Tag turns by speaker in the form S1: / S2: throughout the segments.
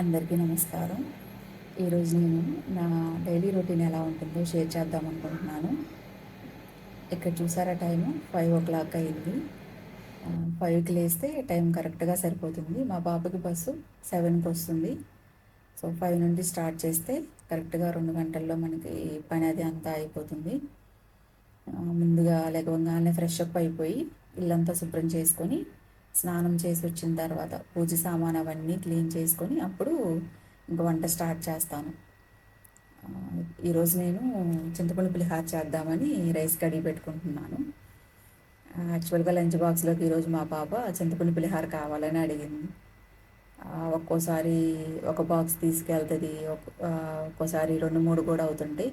S1: అందరికీ నమస్కారం. ఈరోజు నేను నా డైలీ రొటీన్ ఎలా ఉంటుందో షేర్ చేద్దాం అనుకుంటున్నాను. ఇక్కడ చూసారా టైము? ఫైవ్ ఓ క్లాక్ అయింది. ఫైవ్కి లేస్తే టైం కరెక్ట్గా సరిపోతుంది. మా పాపకి బస్సు సెవెన్కి వస్తుంది. సో ఫైవ్ నుండి స్టార్ట్ చేస్తే కరెక్ట్గా రెండు గంటల్లో మనకి పని అది అంతా అయిపోతుంది. ముందుగా లేకగానే ఫ్రెష్ అప్ అయిపోయి ఇల్లంతా శుభ్రం చేసుకొని స్నానం చేసి వచ్చిన తర్వాత పూజ సామాన్ అవన్నీ క్లీన్ చేసుకొని అప్పుడు ఇంక వంట స్టార్ట్ చేస్తాను. ఈరోజు నేను చింతపండు పులిహార చేద్దామని రైస్ కడిగి పెట్టుకుంటున్నాను. యాక్చువల్గా లంచ్ బాక్స్లోకి ఈరోజు మా పాప చింతపండు పులిహార కావాలని అడిగింది. ఒక్కోసారి ఒక బాక్స్ తీసుకెళ్తుంది ఒక్కోసారి రెండు మూడు కూడా అవుతుంటాయి.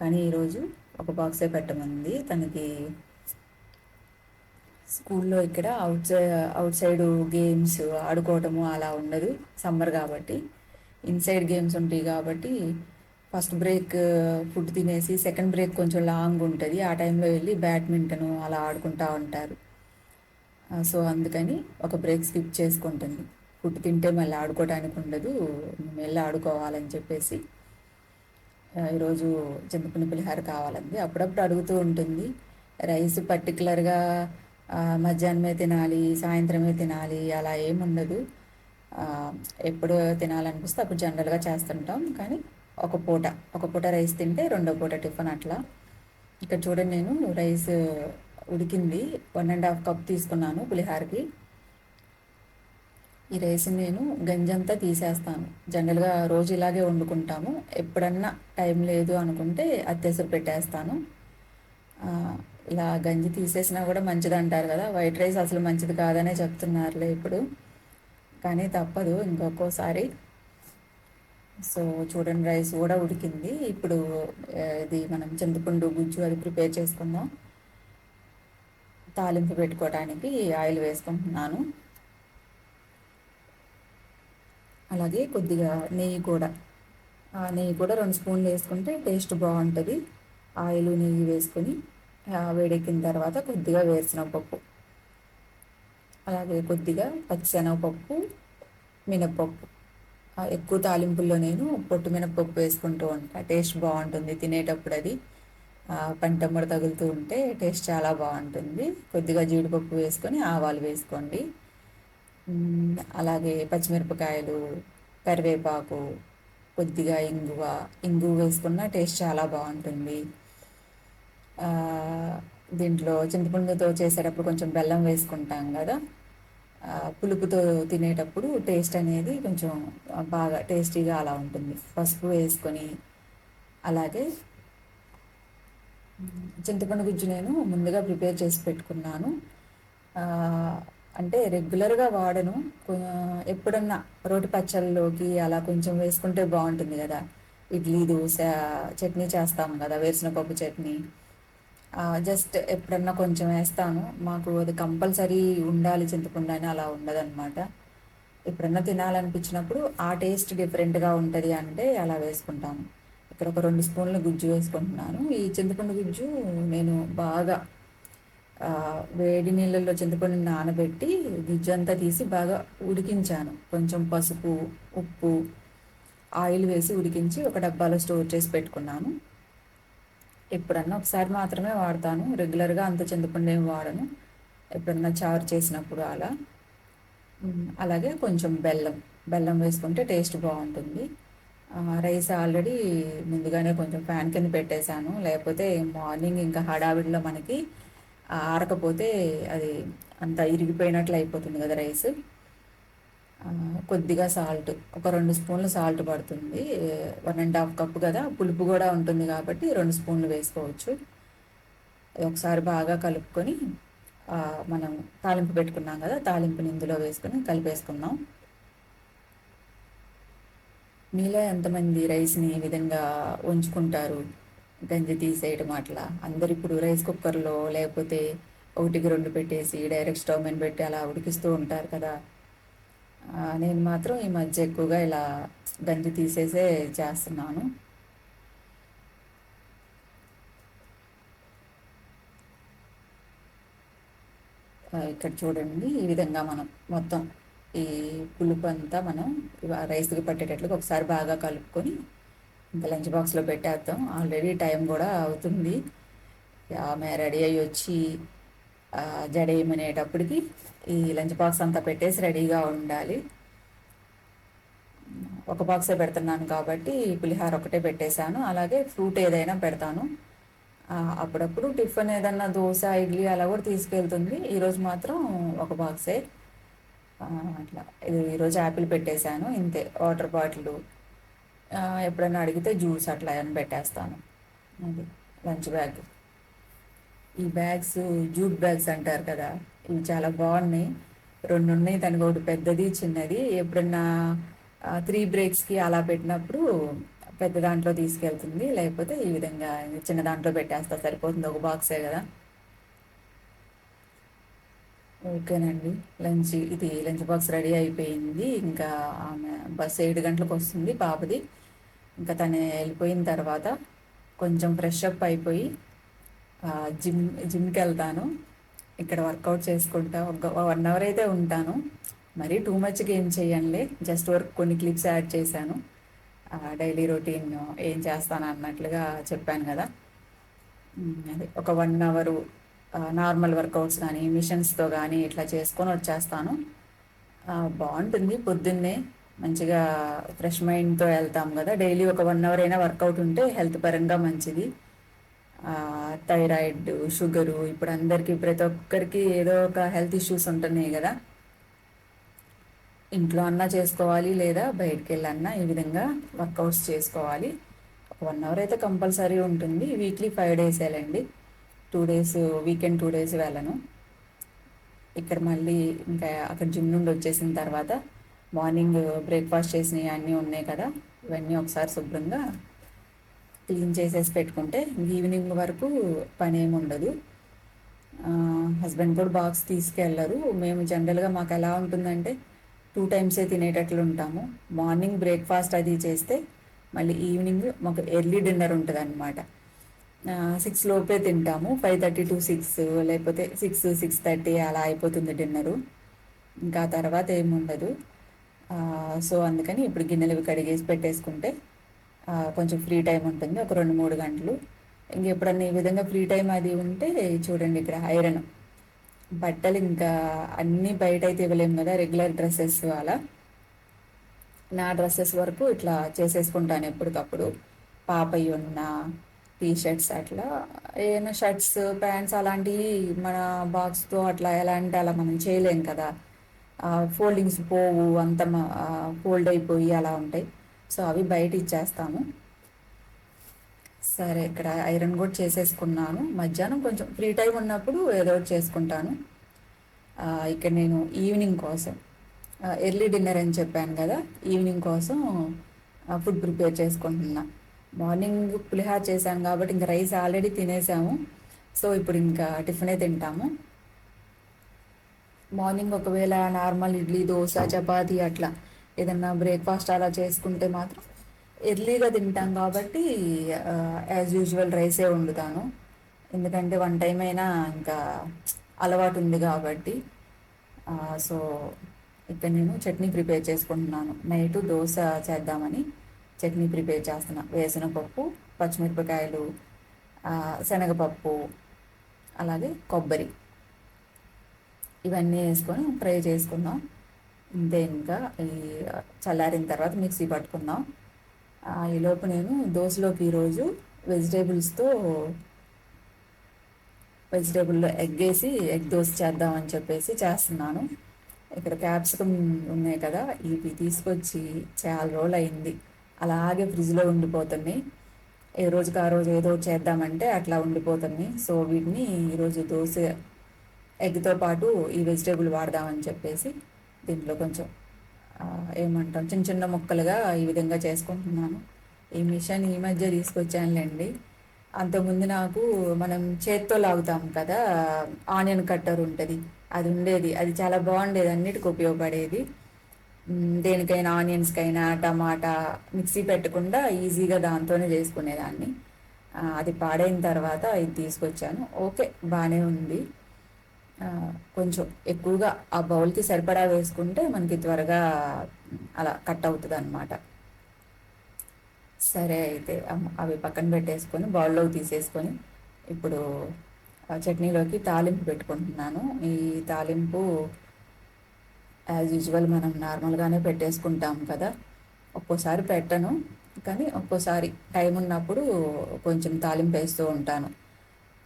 S1: కానీ ఈరోజు ఒక బాక్సే పెట్టమంది. తనకి స్కూల్లో ఇక్కడ అవుట్ అవుట్ సైడ్ గేమ్స్ ఆడుకోవటము అలా ఉండదు సమ్మర్ కాబట్టి. ఇన్సైడ్ గేమ్స్ ఉంటాయి కాబట్టి ఫస్ట్ బ్రేక్ ఫుడ్ తినేసి సెకండ్ బ్రేక్ కొంచెం లాంగ్ ఉంటుంది. ఆ టైంలో వెళ్ళి బ్యాడ్మింటన్ అలా ఆడుకుంటూ ఉంటారు. సో అందుకని ఒక బ్రేక్ స్కిప్ చేసుకుంటుంది. ఫుడ్ తింటే మళ్ళీ ఆడుకోవడానికి ఉండదు వెళ్ళి ఆడుకోవాలని చెప్పేసి. ఈరోజు చింతపండు పులిహార కావాలండి అప్పుడప్పుడు అడుగుతూ ఉంటుంది రైస్ పర్టికులర్గా మధ్యాహ్నమే తినాలి సాయంత్రమే తినాలి అలా ఏముండదు ఎప్పుడు తినాలనిపిస్తే అప్పుడు జనరల్గా చేస్తుంటాం. కానీ ఒక పూట ఒక పూట రైస్ తింటే రెండో పూట టిఫిన్ అట్లా. ఇక్కడ చూడండి నేను రైస్ ఉడికింది. వన్ అండ్ హాఫ్ కప్ తీసుకున్నాను పులిహారకి. ఈ రైస్ నేను గంజంతా తీసేస్తాను. జనరల్గా రోజు ఇలాగే వండుకుంటాము. ఎప్పుడన్నా టైం లేదు అనుకుంటే అత్యవసర పెట్టేస్తాను. ఇలా గంజి తీసేసినా కూడా మంచిది అంటారు కదా. వైట్ రైస్ అసలు మంచిది కాదనే చెప్తున్నారులే ఇప్పుడు. కానీ తప్పదు ఇంకొకసారి. సో చూడండి రైస్ కూడా ఉడికింది. ఇప్పుడు ఇది మనం చింతపండు గుజ్జు అది ప్రిపేర్ చేసుకుందాం. తాలింపు పెట్టుకోవడానికి ఆయిల్ వేసుకుంటున్నాను. అలాగే కొద్దిగా నెయ్యి కూడా. నెయ్యి కూడా రెండు స్పూన్లు వేసుకుంటే టేస్ట్ బాగుంటుంది. ఆయిల్ నెయ్యి వేసుకొని వేడెక్కిన తర్వాత కొద్దిగా వేరుశనగపప్పు అలాగే కొద్దిగా పచ్చిశనగపప్పు మినప్పప్పు ఎక్కువ తాలింపుల్లో నేను పొట్టు మినప్పప్పు వేసుకుంటూ ఉంటాను టేస్ట్ బాగుంటుంది. తినేటప్పుడు అది పంటమ్మడ తగులుతూ ఉంటే టేస్ట్ చాలా బాగుంటుంది. కొద్దిగా జీడిపప్పు వేసుకొని ఆవాలు వేసుకోండి. అలాగే పచ్చిమిరపకాయలు కరివేపాకు కొద్దిగా ఇంగువ. ఇంగువ వేసుకున్న టేస్ట్ చాలా బాగుంటుంది. దీంట్లో చింతపండుతో చేసేటప్పుడు కొంచెం బెల్లం వేసుకుంటాం కదా. పులుపుతో తినేటప్పుడు టేస్ట్ అనేది కొంచెం బాగా టేస్టీగా అలా ఉంటుంది. పసుపు వేసుకొని అలాగే చింతపండు గుజ్జు నేను ముందుగా ప్రిపేర్ చేసి పెట్టుకున్నాను. అంటే రెగ్యులర్గా వాడను. ఎప్పుడన్నా రోటి పచ్చళ్ళలోకి అలా కొంచెం వేసుకుంటే బాగుంటుంది కదా. ఇడ్లీ దోశ చట్నీ చేస్తాం కదా వేసిన పప్పు చట్నీ. జస్ట్ ఎప్పుడన్నా కొంచెం వేస్తాను. మాకు అది కంపల్సరీ ఉండాలి చింతపండు అని అలా ఉండదన్నమాట. ఎప్పుడన్నా తినాలనిపించినప్పుడు ఆ టేస్ట్ డిఫరెంట్గా ఉంటుంది అంటే అలా వేసుకుంటాము ఇక్కడ ఒక రెండు స్పూన్లు గుజ్జు వేసుకుంటున్నాను. ఈ చింతపండు గుజ్జు నేను బాగా వేడి నీళ్ళల్లో చింతపండు నానబెట్టి గుజ్జు అంతా తీసి బాగా ఉడికించాను. కొంచెం పసుపు ఉప్పు ఆయిల్ వేసి ఉడికించి ఒక డబ్బాలో స్టోర్ చేసి పెట్టుకున్నాను. ఎప్పుడన్నా ఒకసారి మాత్రమే వాడతాను. రెగ్యులర్గా అంత చింతపండు ఏమి వాడను. ఎప్పుడన్నా చారు చేసినప్పుడు అలా. అలాగే కొంచెం బెల్లం. బెల్లం వేసుకుంటే టేస్ట్ బాగుంటుంది. రైస్ ఆల్రెడీ ముందుగానే కొంచెం ఫ్యాన్ కింద పెట్టేశాను. లేకపోతే మార్నింగ్ ఇంకా హడావిడిలో మనకి ఆరకపోతే అది అంత ఇరిగిపోయినట్లు అయిపోతుంది కదా రైస్. కొద్దిగా సాల్ట్ ఒక రెండు స్పూన్లు సాల్ట్ పడుతుంది. వన్ అండ్ హాఫ్ కప్ కదా పులుపు కూడా ఉంటుంది కాబట్టి రెండు స్పూన్లు వేసుకోవచ్చు. ఒకసారి బాగా కలుపుకొని మనం తాలింపు పెట్టుకున్నాం కదా తాలింపుని ఇందులో వేసుకొని కలిపేసుకుందాం. మీలో ఎంతమంది రైస్ని ఈ విధంగా ఉంచుకుంటారు? గంజి తీసేయడం అట్లా. అందరు ఇప్పుడు రైస్ కుక్కర్లో లేకపోతే ఒకటికి రెండు పెట్టేసి డైరెక్ట్ స్టవ్ మీద పెట్టి అలా ఉడికిస్తూ ఉంటారు కదా. నేను మాత్రం ఈ మధ్య ఎక్కువగా ఇలా గంజి తీసేసే చేస్తున్నాను. ఇక్కడ చూడండి ఈ విధంగా మనం మొత్తం ఈ పులుపు అంతా మనం రైస్కి పట్టేటట్లుగా ఒకసారి బాగా కలుపుకొని ఇంకా లంచ్ బాక్స్లో పెట్టేద్దాం ఆల్రెడీ టైం కూడా అవుతుంది. ఆమె రెడీ అయ్యి వచ్చి జడేయమనేటప్పటికి ఈ లంచ్ బాక్స్ అంతా పెట్టేసి రెడీగా ఉండాలి. ఒక బాక్సే పెడుతున్నాను కాబట్టి పులిహార ఒకటే పెట్టేశాను. అలాగే ఫ్రూట్ ఏదైనా పెడతాను. అప్పుడప్పుడు టిఫిన్ ఏదన్నా దోశ ఇడ్లీ అలా కూడా తీసుకెళ్తుంది. ఈరోజు మాత్రం ఒక బాక్సే. అట్లా. ఇది ఈరోజు యాపిల్ పెట్టేశాను. ఇంతే. Water bottle. ఎప్పుడైనా అడిగితే జ్యూస్ అట్లా అని పెట్టేస్తాను. అది లంచ్ బ్యాగ్. ఈ బ్యాగ్స్ జూట్ బ్యాగ్స్ అంటారు కదా. ఇవి చాలా బాగున్నాయి. రెండు ఉన్నాయి దానికి ఒకటి పెద్దది చిన్నది. ఎప్పుడన్నా త్రీ బ్రేక్స్కి అలా పెట్టినప్పుడు పెద్ద దాంట్లో తీసుకెళ్తుంది. లేకపోతే ఈ విధంగా చిన్న దాంట్లో పెట్టేస్తా. సరిపోతుంది ఒక బాక్సే కదా. ఓకేనండి. లంచ్ ఇది లంచ్ బాక్స్ రెడీ అయిపోయింది. ఇంకా ఆమె బస్సు ఏడు గంటలకు వస్తుంది పాపది. ఇంకా తను వెళ్ళిపోయిన తర్వాత కొంచెం ఫ్రెష్ అప్ అయిపోయి జిమ్ జిమ్కి వెళ్తాను. ఇక్కడ వర్కౌట్ చేసుకుంటా. ఒక వన్ అవర్ అయితే ఉంటాను. మరీ టూ మచ్గా ఏం చేయండి జస్ట్ వర్క్ కొన్ని క్లిప్స్ యాడ్ చేశాను. డైలీ రొటీన్ ఏం చేస్తాను అన్నట్లుగా చెప్పాను కదా. అదే ఒక వన్ అవరు నార్మల్ వర్కౌట్స్ కానీ మిషన్స్తో కానీ ఇట్లా చేసుకొని వచ్చేస్తాను. బాగుంటుంది పొద్దున్నే. మంచిగా ఫ్రెష్ మైండ్తో వెళ్తాం కదా. డైలీ ఒక వన్ అవర్ అయినా వర్కౌట్ ఉంటే హెల్త్ పరంగా మంచిది. థైరాయిడ్ షుగరు ఇప్పుడు అందరికీ ప్రతి ఒక్కరికి ఏదో ఒక హెల్త్ ఇష్యూస్ ఉంటున్నాయి కదా. ఇంట్లో అన్నా చేసుకోవాలి లేదా బయటికి వెళ్ళన్నా ఈ విధంగా వర్కౌట్స్ చేసుకోవాలి. ఒక వన్ అవర్ అయితే కంపల్సరీ ఉంటుంది. వీక్లీ ఫైవ్ డేస్ వెళ్ళండి. Two days weekend two days వెళ్ళను. ఇక్కడ మళ్ళీ ఇంకా అక్కడ జిమ్ నుండి వచ్చేసిన తర్వాత మార్నింగ్ బ్రేక్ఫాస్ట్ చేసినవి అన్నీ ఉన్నాయి కదా. ఇవన్నీ ఒకసారి శుభ్రంగా క్లీన్ చేసేసి పెట్టుకుంటే ఈవినింగ్ వరకు పని ఏమి ఉండదు హస్బెండ్ కూడా బాక్స్ తీసుకెళ్ళరు. మేము జనరల్గా మాకు ఎలా ఉంటుందంటే టూ టైమ్సే తినేటట్లు ఉంటాము. మార్నింగ్ బ్రేక్ఫాస్ట్ అది చేస్తే మళ్ళీ ఈవినింగ్ మాకు ఎర్లీ డిన్నర్ ఉంటుంది అనమాట సిక్స్ లోపే తింటాము. ఫైవ్ థర్టీ టు సిక్స్ లేకపోతే సిక్స్ సిక్స్ థర్టీ అలా అయిపోతుంది డిన్నరు. ఇంకా తర్వాత ఏముండదు. సో అందుకని ఇప్పుడు గిన్నెలు కడిగేసి పెట్టేసుకుంటే కొంచెం ఫ్రీ టైం ఉంటుంది ఒక రెండు మూడు గంటలు. ఇంక ఎప్పుడన్నా ఈ విధంగా ఫ్రీ టైం అది ఉంటే చూడండి ఇక్కడ ఐరన్. బట్టలు ఇంకా అన్నీ బయట అయితే ఇవ్వలేము కదా రెగ్యులర్ డ్రెస్సెస్ అలా నా డ్రెస్సెస్ వరకు ఇట్లా చేసేసుకుంటాను ఎప్పటికప్పుడు. పాపయ్య ఉన్న టీ షర్ట్స్ అట్లా ఏమైనా షర్ట్స్ ప్యాంట్స్ అలాంటివి మన బాక్స్తో అట్లా ఎలా అంటే అలా మనం చేయలేం కదా. ఫోల్డింగ్స్ పోవు అంత ఫోల్డ్ అయిపోయి అలా ఉంటాయి. సో అవి బయట ఇచ్చేస్తాము. సరే ఇక్కడ ఐరన్ కూడా చేసేసుకున్నాను. మధ్యాహ్నం కొంచెం ఫ్రీ టైం ఉన్నప్పుడు ఏదో ఒకటి చేసుకుంటాను. ఇక్కడ నేను ఈవినింగ్ కోసం ఎర్లీ డిన్నర్ అని చెప్పాను కదా ఈవినింగ్ కోసం ఫుడ్ ప్రిపేర్ చేసుకుంటున్నా. మార్నింగ్ పులిహార చేశాను కాబట్టి ఇంకా రైస్ ఆల్రెడీ తినేసాము. సో ఇప్పుడు ఇంకా టిఫినే తింటాము. మార్నింగ్ ఒకవేళ నార్మల్ ఇడ్లీ దోశ చపాతీ అట్లా ఏదన్నా బ్రేక్ఫాస్ట్ అలా చేసుకుంటే మాత్రం ఎర్లీగా తింటాం కాబట్టి యాజ్ యూజువల్ రైసే వండుతాను. ఎందుకంటే వన్ టైం అయినా ఇంకా అలవాటు ఉంది కాబట్టి సో ఇక్కడ నేను చట్నీ ప్రిపేర్ చేసుకుంటున్నాను. నైట్ దోశ చేద్దామని చట్నీ ప్రిపేర్ చేస్తున్నా. వేసిన పప్పు పచ్చిమిరపకాయలు శనగపప్పు అలాగే కొబ్బరి. ఇవన్నీ వేసుకొని ఫ్రై చేసుకుందాం. ఇంతే ఇంకా ఈ చల్లారిన తర్వాత మిక్సీ పట్టుకుందాం. ఈలోపు నేను దోశలోకి ఈరోజు వెజిటేబుల్స్తో వెజిటేబుల్లో ఎగ్ వేసి ఎగ్ దోశ చేద్దామని చెప్పేసి చేస్తున్నాను. ఇక్కడ క్యాప్సికమ్ ఉన్నాయి కదా ఇవి తీసుకొచ్చి చాలా రోజులు అయింది అలాగే ఫ్రిడ్జ్లో ఉండిపోతున్నాయి. ఏ రోజుకి ఆ రోజు ఏదో చేద్దామంటే అట్లా ఉండిపోతుంది సో వీటిని ఈరోజు దోశ ఎగ్తో పాటు ఈ వెజిటేబుల్ వాడదామని చెప్పేసి దీంట్లో కొంచెం ఏమంటాం చిన్న చిన్న ముక్కలుగా ఈ విధంగా చేసుకుంటున్నాను. ఈ మిషన్ ఈ మధ్య తీసుకొచ్చానులేండి. అంతకుముందు నాకు మనం చేత్తో లాగుతాం కదా ఆనియన్ కట్టర్ ఉంటుంది అది ఉండేది అది చాలా బాగుండేది అన్నిటికి ఉపయోగపడేది. దేనికైనా ఆనియన్స్కైనా టమాటా మిక్సీ పెట్టకుండా ఈజీగా దాంతోనే చేసుకునేదాన్ని. అది పాడైన తర్వాత ఇది తీసుకొచ్చాను. ఓకే బాగానే ఉంది. కొంచెం ఎక్కువగా ఆ బౌల్కి సరిపడా వేసుకుంటే మనకి త్వరగా అలా కట్ అవుతుంది అనమాట సరే అయితే అవి పక్కన పెట్టేసుకొని బౌల్లోకి తీసేసుకొని ఇప్పుడు చట్నీలోకి తాలింపు పెట్టుకుంటున్నాను. ఈ తాలింపు యాజ్ యూజువల్ మనం నార్మల్గానే పెట్టేసుకుంటాం కదా. ఒక్కోసారి పెట్టను కానీ ఒక్కోసారి టైం ఉన్నప్పుడు కొంచెం తాలింపు వేస్తూ ఉంటాను.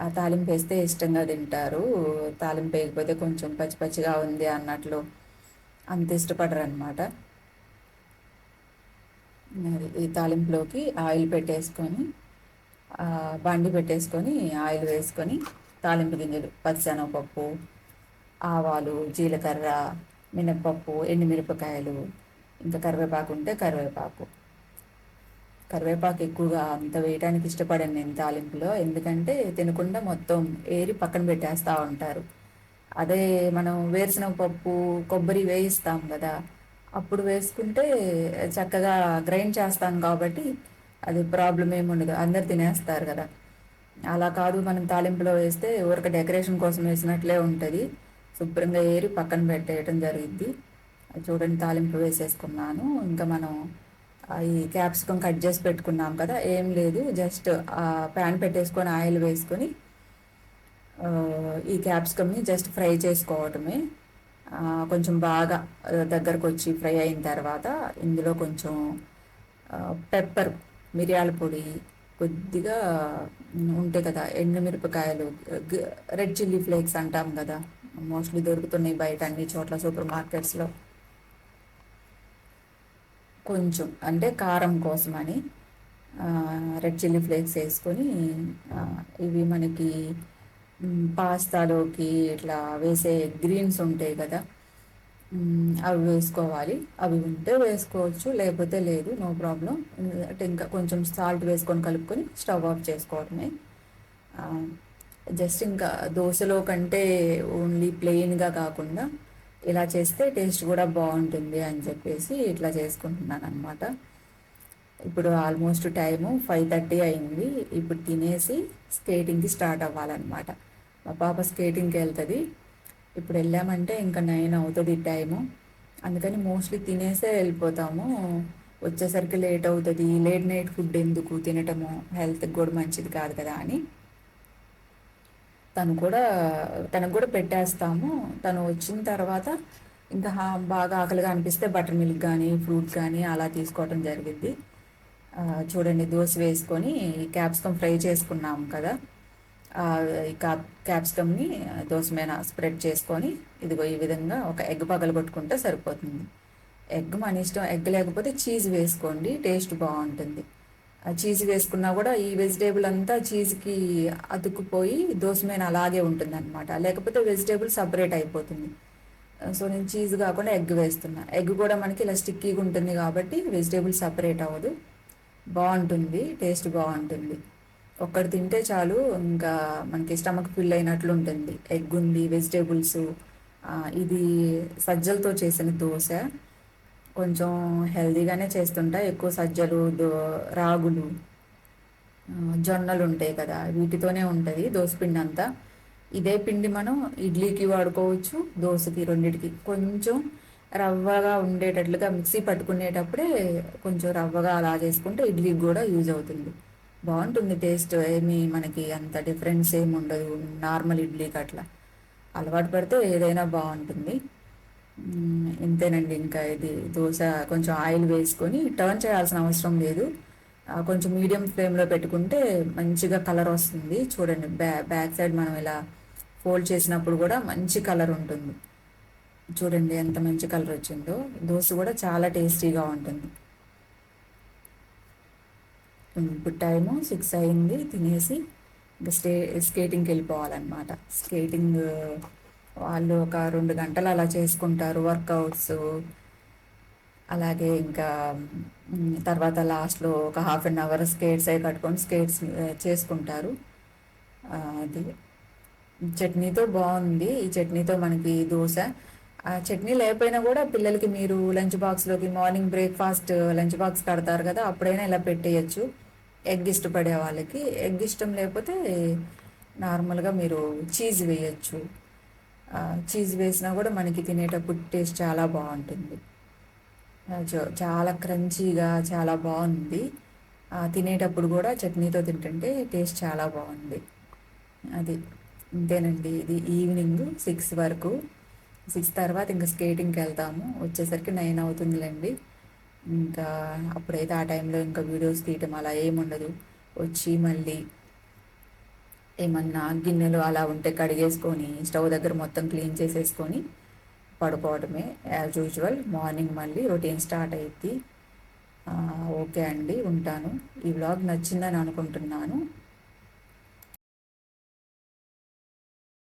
S1: ఆ తాలింపు వేస్తే ఇష్టంగా తింటారు. తాలింపు వేయకపోతే కొంచెం పచ్చి పచ్చిగా ఉంది అన్నట్లు అంత ఇష్టపడరు అనమాట ఈ తాలింపులోకి ఆయిల్ పెట్టేసుకొని బండి పెట్టేసుకొని ఆయిల్ వేసుకొని తాలింపు గింజలు పచ్చనపప్పు ఆవాలు జీలకర్ర మినప్పప్పు ఎండుమిరపకాయలు ఇంకా కరివేపాకు ఉంటే కరివేపాకు. కరివేపాకు ఎక్కువగా అంత వేయడానికి ఇష్టపడాను నేను తాలింపులో. ఎందుకంటే తినకుండా మొత్తం ఏరి పక్కన పెట్టేస్తూ ఉంటారు. అదే మనం వేరుశనగ పప్పు కొబ్బరి వేయిస్తాం కదా. అప్పుడు వేసుకుంటే చక్కగా గ్రైండ్ చేస్తాం కాబట్టి అది ప్రాబ్లం ఏమి ఉండదు. అందరు తినేస్తారు కదా. అలా కాదు మనం తాలింపులో వేస్తే ఊరక డెకరేషన్ కోసం వేసినట్లే ఉంటుంది. శుభ్రంగా ఏరి పక్కన పెట్టేయటం జరిగింది చూడండి తాలింపు వేసేసుకున్నాను. ఇంకా మనం ఈ క్యాప్సికమ్ కట్ చేసి పెట్టుకున్నాం కదా ఏం లేదు. జస్ట్ ప్యాన్ పెట్టేసుకొని ఆయిల్ వేసుకొని ఈ క్యాప్సికమ్ని జస్ట్ ఫ్రై చేసుకోవటమే. కొంచెం బాగా దగ్గరకు వచ్చి ఫ్రై అయిన తర్వాత ఇందులో కొంచెం పెప్పర్ మిరియాల పొడి కొద్దిగా ఉంటాయి కదా ఎండుమిరపకాయలు రెడ్ చిల్లీ ఫ్లేక్స్ అంటాం కదా. మోస్ట్లీ దొరుకుతున్నాయి బయట అన్ని చోట్ల సూపర్ మార్కెట్స్లో. కొంచెం అంటే కారం కోసమని రెడ్ చిల్లీ ఫ్లేక్స్ వేసుకొని ఇవి మనకి పాస్తాలోకి ఇట్లా వేసే గ్రీన్స్ ఉంటాయి కదా అవి వేసుకోవాలి. అవి ఉంటే వేసుకోవచ్చు లేకపోతే లేదు నో ప్రాబ్లం. అంటే ఇంకా కొంచెం సాల్ట్ వేసుకొని కలుపుకొని స్టవ్ ఆఫ్ చేసుకోవడమే. జస్ట్ ఇంకా దోశలో కంటే ఓన్లీ ప్లెయిన్గా కాకుండా ఇలా చేస్తే టేస్ట్ కూడా బాగుంటుంది అని చెప్పేసి ఇట్లా చేసుకుంటున్నాను అనమాట ఇప్పుడు ఆల్మోస్ట్ టైము ఫైవ్ థర్టీ అయింది. ఇప్పుడు తినేసి స్కేటింగ్కి స్టార్ట్ అవ్వాలన్నమాట. మా పాప స్కేటింగ్కి వెళ్తుంది. ఇప్పుడు వెళ్ళామంటే ఇంకా నైన్ అవుతుంది టైము. అందుకని మోస్ట్లీ తినేసే వెళ్ళిపోతాము. వచ్చేసరికి లేట్ అవుతుంది. లేట్ నైట్ ఫుడ్ ఎందుకు తినటము? హెల్త్కి కూడా మంచిది కాదు కదా అని. తను కూడా తనకు కూడా పెట్టేస్తాము. తను వచ్చిన తర్వాత ఇంకా బాగా ఆకలిగా అనిపిస్తే బటర్ మిల్క్ కానీ ఫ్రూట్ కానీ అలా తీసుకోవటం జరిగింది. చూడండి దోశ వేసుకొని క్యాప్సికమ్ ఫ్రై చేసుకున్నాము కదా. ఈ క్యాప్సికమ్ని దోశ మీద స్ప్రెడ్ చేసుకొని ఇదిగో ఈ విధంగా ఒక ఎగ్ పగలు కొట్టుకుంటే సరిపోతుంది. ఎగ్ మన ఇష్టం ఎగ్ లేకపోతే చీజ్ వేసుకోండి టేస్ట్ బాగుంటుంది. చీజ్ వేసుకున్నా కూడా ఈ వెజిటేబుల్ అంతా చీజ్కి అతుక్కుపోయి దోసమైన అలాగే ఉంటుంది అనమాట లేకపోతే వెజిటేబుల్ సపరేట్ అయిపోతుంది. సో నేను చీజ్ కాకుండా ఎగ్ వేస్తున్నా. ఎగ్ కూడా మనకి ఇలా స్టిక్కీగా ఉంటుంది కాబట్టి వెజిటేబుల్ సపరేట్ అవ్వదు. బాగుంటుంది టేస్ట్ బాగుంటుంది. ఒక్కటి తింటే చాలు ఇంకా మనకి స్టమక్ ఫిల్ అయినట్లు ఉంటుంది. ఎగ్ ఉంది వెజిటేబుల్స్ ఇది సజ్జలతో చేసిన దోశ. కొంచెం హెల్దీగానే చేస్తుంటా. ఎక్కువ సజ్జలు రాగులు జొన్నలు ఉంటాయి కదా వీటితోనే ఉంటుంది పిండి అంతా. ఇదే పిండి మనం ఇడ్లీకి వాడుకోవచ్చు దోశకి రెండింటికి. కొంచెం రవ్వగా ఉండేటట్లుగా మిక్సీ పట్టుకునేటప్పుడే కొంచెం రవ్వగా అలా చేసుకుంటే ఇడ్లీకి కూడా యూజ్ అవుతుంది. బాగుంటుంది టేస్ట్. ఏమి మనకి అంత డిఫరెన్స్ ఏమి ఉండదు నార్మల్ ఇడ్లీకి అట్లా. అలవాటు పడితే ఏదైనా బాగుంటుంది. ఇంతేనండి. ఇంకా ఇది దోశ కొంచెం ఆయిల్ వేసుకొని టర్న్ చేయాల్సిన అవసరం లేదు. కొంచెం మీడియం ఫ్లేమ్లో పెట్టుకుంటే మంచిగా కలర్ వస్తుంది. చూడండి బ్యా బ్యాక్ సైడ్ మనం ఇలా ఫోల్డ్ చేసినప్పుడు కూడా మంచి కలర్ ఉంటుంది. చూడండి ఎంత మంచి కలర్ వచ్చిందో. దోశ కూడా చాలా టేస్టీగా ఉంటుంది. ఇప్పుడు టైము సిక్స్ అయింది. తినేసి ఇంకా స్టే స్కేటింగ్కి వెళ్ళిపోవాలన్నమాట. స్కేటింగ్ వాళ్ళు ఒక రెండు గంటలు అలా చేసుకుంటారు వర్కౌట్స్. అలాగే ఇంకా తర్వాత లాస్ట్లో ఒక హాఫ్ అన్ అవర్ స్కేట్స్ అవి కట్టుకొని స్కేట్స్ చేసుకుంటారు. అది. చట్నీతో బాగుంది. ఈ చట్నీతో మనకి దోశ. ఆ చట్నీ లేకపోయినా కూడా పిల్లలకి మీరు లంచ్ బాక్స్లోకి మార్నింగ్ బ్రేక్ఫాస్ట్ లంచ్ బాక్స్ కడతారు కదా అప్పుడైనా ఇలా పెట్టేయచ్చు. ఎగ్ ఇష్టపడే వాళ్ళకి. ఎగ్ ఇష్టం లేకపోతే నార్మల్గా మీరు చీజ్ వేయచ్చు. చీజ్ వేసినా కూడా మనకి తినేటప్పుడు టేస్ట్ చాలా బాగుంటుంది. చాలా క్రంచీగా చాలా బాగుంది. తినేటప్పుడు కూడా చట్నీతో తింటుంటే టేస్ట్ చాలా బాగుంది. అది ఇంతేనండి. ఇది ఈవినింగ్ సిక్స్ వరకు. సిక్స్ తర్వాత ఇంకా స్కేటింగ్కి వెళ్తాము. వచ్చేసరికి నైన్ అవుతుందిలేండి. ఇంకా అప్పుడైతే ఆ టైంలో ఇంకా వీడియోస్ తీయటం అలా ఏముండదు. వచ్చి మళ్ళీ ఏమన్నా గిన్నెలు అలా ఉంటే కడిగేసుకొని స్టవ్ దగ్గర మొత్తం క్లీన్ చేసేసుకొని పడుకోవడమే యాజ్ యూజువల్ మార్నింగ్ మళ్ళీ రొటీన్ స్టార్ట్ అయ్యిద్ది ఓకే అండి ఉంటాను. ఈ వ్లాగ్ నచ్చిందని అనుకుంటున్నాను.